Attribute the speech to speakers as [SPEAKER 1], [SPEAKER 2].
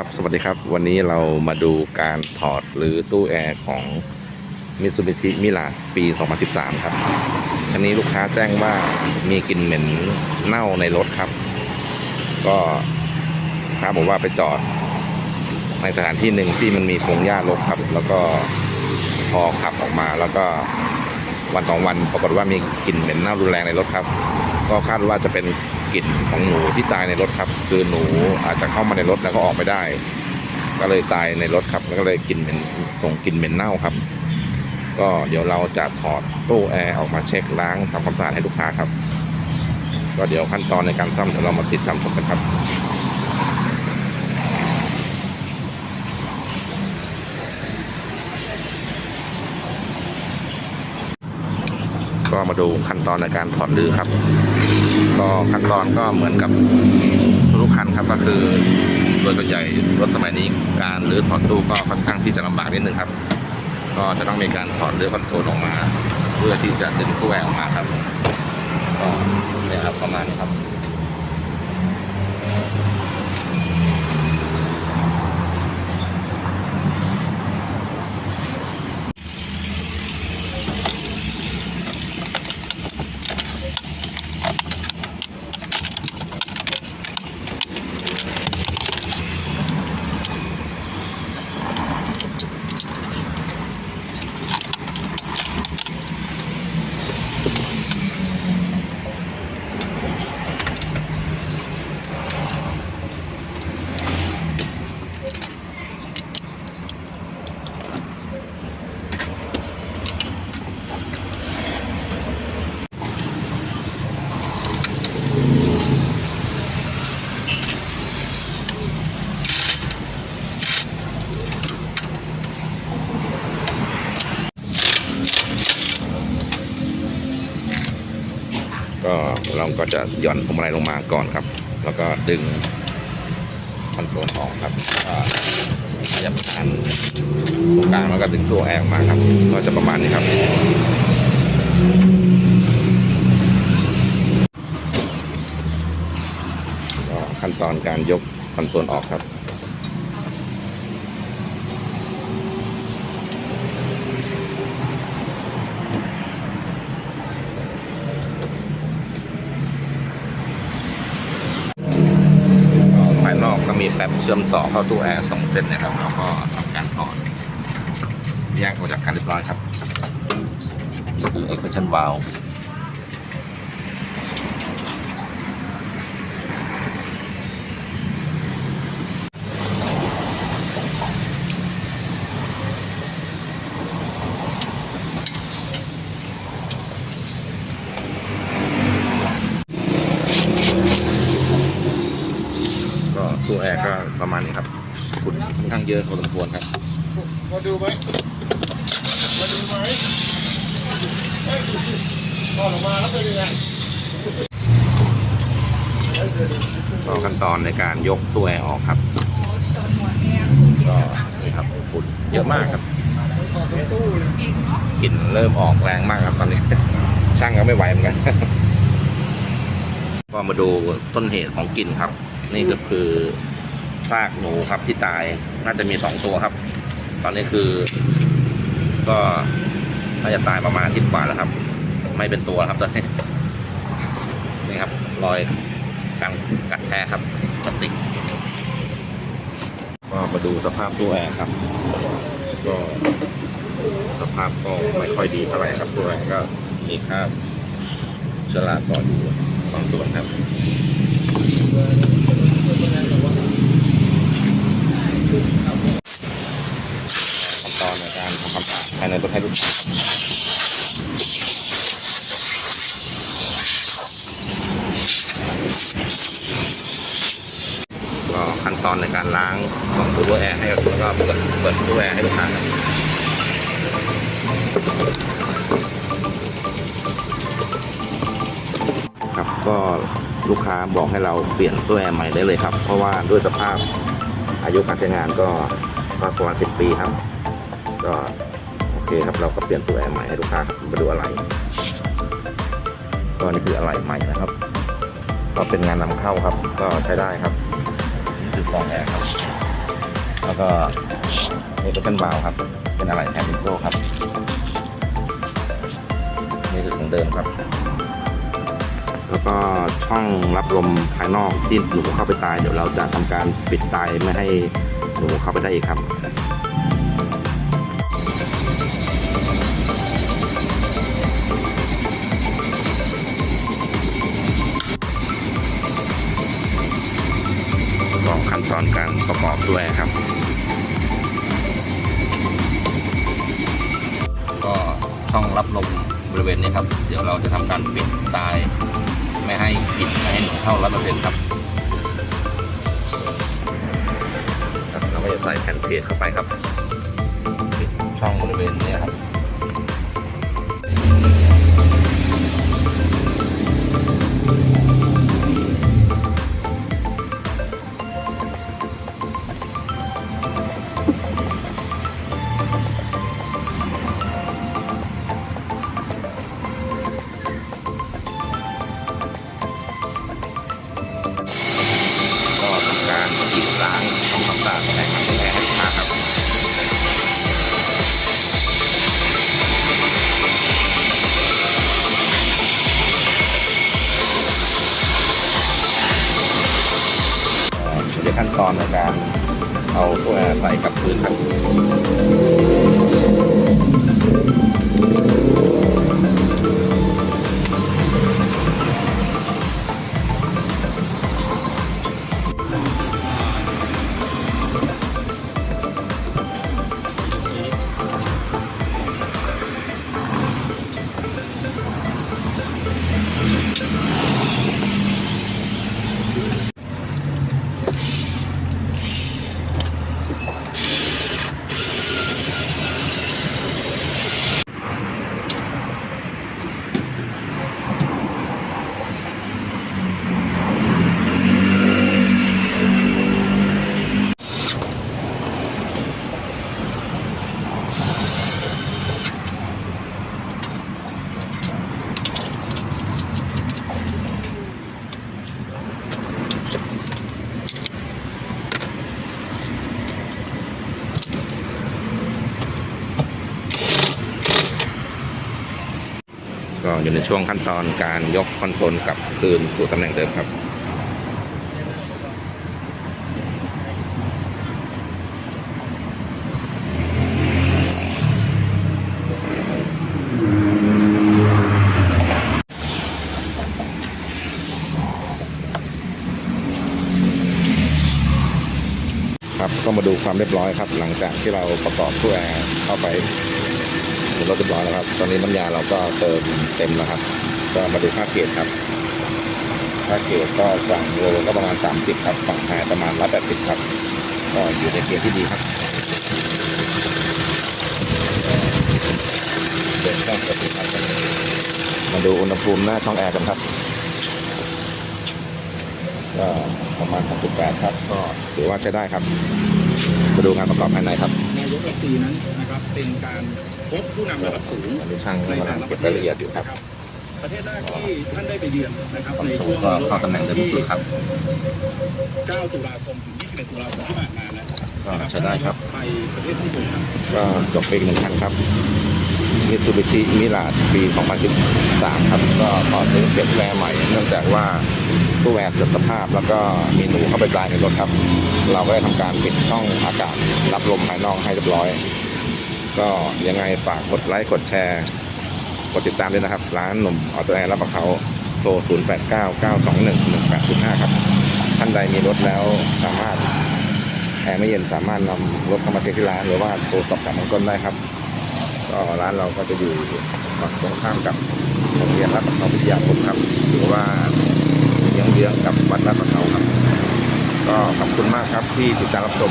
[SPEAKER 1] ครับสวัสดีครับวันนี้เรามาดูการถอดหรือตู้แอร์ของ Mitsubishi m i r a ปี 2013 ครับคันนี้ลูกค้าแจ้งว่ามีกลิ่นเหม็นเน่าในรถครับ ก็ค้าบอกว่าไปจอด ในสถานที่หนึ่งที่มันมีพงหญ้ารกครับ แล้วก็พอขับออกมาแล้วก็วันสองวันปรากฏว่ามีกลิ่นเหม็นเน่ารุนแรงในรถครับ ก็คาดว่าจะเป็น กลิ่นของหนูที่ตายในรถครับ คือหนูอาจจะเข้ามาในรถแล้วก็ออกไม่ได้ ก็เลยตายในรถครับ แล้วก็เลยกลิ่นเหม็นส่งกลิ่นเหม็นเน่าครับ ก็เดี๋ยวเราจะถอดตู้แอร์ออกมาเช็คล้างทำความสะอาดให้ลูกค้าครับ ก็เดี๋ยวขั้นตอนในการซ่อมเดี๋ยวเรามาติดตามชมกันครับก็มาดูขั้นตอนในการถอดรื้อครับ ก็ขั้นตอนก็เหมือนกับทุกคันครับก็คือโดยส่วนใหญ่รถสมัยนี้การรื้อถอดตู้ก็ค่อนข้างที่จะลำบากนิดนึงครับ ก็จะต้องมีการถอดรื้อคอนโซลออกมา เพื่อที่จะดึงตู้แอร์ออกมาครับก็เนี่ยครับประมาณนี้ครับ ก็เราก็จะหย่อนพวงมาลัยลงมาก่อนครับ แล้วก็ดึงคอนโซลออกครับขยับคันตรงกลางแล้วก็ดึงตัวแอร์ออกมาครับ ก็จะประมาณนี้ครับ ขั้นตอนการยกคอนโซลออกครับ ก็ภายนอกก็ มีแป๊บเชื่อมต่อเข้าตู้แอร์สองเส้นนะครับแล้วก็ทำการถอดแยกออกจากกันเรียบร้อยครับก็คือ extension valve ก็ตู้แอร์ก็ประมาณนี้ครับฝุ่นค่อนข้าง เยอะพอสมควรครับ
[SPEAKER 2] มาดูไหมมาดูไหมเอ้ยถอดออกมาแล้วเป็นยังไง
[SPEAKER 1] ก็ขั้นตอนในการยกตู้แอร์ออกครับ ก็นี่ครับฝุ่นเยอะมากครับ
[SPEAKER 2] ถอดทั้งตู้เลย
[SPEAKER 1] กลิ่นเริ่มออกแรงมากครับตอนนี้ ช่างก็ไม่ไหวเหมือนกัน ก็มาดูต้นเหตุของกลิ่นครับ นี่ก็คือ ซากหนูครับที่ตายน่าจะมีสองตัวครับ ตอนนี้คือ ก็น่าจะตายประมาณทิตย์กว่าแล้วครับ ไม่เป็นตัวครับตอนนี้นี่ครับรอยการกัดแทะครับสติกก็มาดูสภาพตู้แอร์ครับ ก็สภาพก็ไม่ค่อยดีเท่าไหร่ครับตัวแอรงก็มีคราบเชื้อราก่ออยู่บางส่วนครับขั้นตอนในการทำ ความสะอาดให้ลูกก็ขั้นตอนในการล้างของตู้แอร์ให้แล้วก็เปิดเปิดตู้แอร์ให้ลูกค้าครับก็ลูกค้าบอกให้เราเปลี่ยนตู้แอร์ใหม่ได้เลยครับ เพราะว่าด้วยสภาพอายุการใช้งานก็ประมาณสิบปีครับ ก็ เคครับเราก็เปลี่ยนตู้แอร์ใหม่ให้ลูกค้าครับมาดูอะไรก็นี่คืออะไรใหม่นะครับ ก็เป็นงานนำเข้าครับ ก็ใช้ได้ครับนี่คือฟองแอร์ครับ แล้วก็นี่เป็นเส้นวาล์วครับ เป็นอะไรแทนมิโก้ครับนี่คือของเดิมครับ แล้วก็ช่องรับลมภายนอกที่หนูเข้าไปตายเดี๋ยวเราจะทำการปิดตายไม่ให้หนูเข้าไปได้อีกครับ จะทำการปิดตาย ไม่ให้กลิ่นไม่ให้หนูเข้าร้อยเปอร์เซ็นต์ครับครับเราก็จะใส่แผ่นเพจเข้าไปครับปิดช่องบริเวณนี้ครับ ตอนในการเอาตัวใส่กับพื้นครับ อยู่ในช่วงขั้นตอนการยกคอนโซลกลับคืนสู่ตำแหน่งเดิมครับครับก็มาดูความเรียบร้อยครับ หลังจากที่เราประกอบตู้แอร์เข้าไป เร็จรถเรียบร้อยแล้วครับ ตอนนี้น้ำยาเราก็เติมเต็มแล้วครับ ก็มาดูค่าเกรดครับค่าเกรดก็ฝั่งโลก็ประมาณ 30 ครับฝั่งแพรประมาณ180ครับก็อยู่ในเกณฑ์ที่ดีครับเดินช่องปกติครับมาดูอุณหภูมิหน้าช่องแอร์กันครับก็ประมาณ68ครับ ก็ถือว่าใช้ได้ครับ มาดูงานประกอบภายในครับา
[SPEAKER 3] ยกรัฐมนตรีนั้นนะครับ เป็นการพบผู้นำระดับสูง
[SPEAKER 1] อันนี้ช่างกำลังเก็บรายละเอียดอยู่ครับ
[SPEAKER 3] ประเทศแรกที่ท่านได้ไปเยือนนะครับ
[SPEAKER 1] ความ
[SPEAKER 3] ใน
[SPEAKER 1] สู
[SPEAKER 3] ช่
[SPEAKER 1] ง
[SPEAKER 3] วง
[SPEAKER 1] ก็เข้าตำแหน่งเดิมสุดครับ
[SPEAKER 3] 9 ตุลาคมถึง 21 ตุลาคมที่ผ่านมานะครับ
[SPEAKER 1] ก็ใช้ได้ครับ
[SPEAKER 3] ไปประเทศญี่ปุ่นครับ
[SPEAKER 1] ก็จบไปอีกหนึ่งคันครับ Mitsubishi Mirage ปี 2013 ครับ ก็ขอซื้อเปลี่ยนแปลงใหม่ เนื่องจากว่า ตู้แอร์เสื่อมสภาพ แล้วก็มีหนูเข้าไปตายในรถครับ เราก็ได้ทำการปิดช่องอากาศรับลมภายนอกให้เรียบร้อย ก็ยังไงฝากกดไลค์กดแชร์กดติดตามด้วยนะครับ ร้านหนุ่มออโตแอร์รับประเขาโทร 0899211805 ครับ ท่านใดมีรถแล้วสามารถแอร์ไม่เย็นสามารถนำรถเข้ามาเช็คที่ร้านหรือว่าโทรสอบถามเบื้องต้นได้ครับ ก็ร้านเราก็จะอยู่ฝั่งตรงข้ามกับโรงเรียนรัฐประเขาวิทยาคมครับหรือว่า เยื้องๆกับวัดลาดประเขาครับ ก็ขอบคุณมากครับที่ติดตามรับชม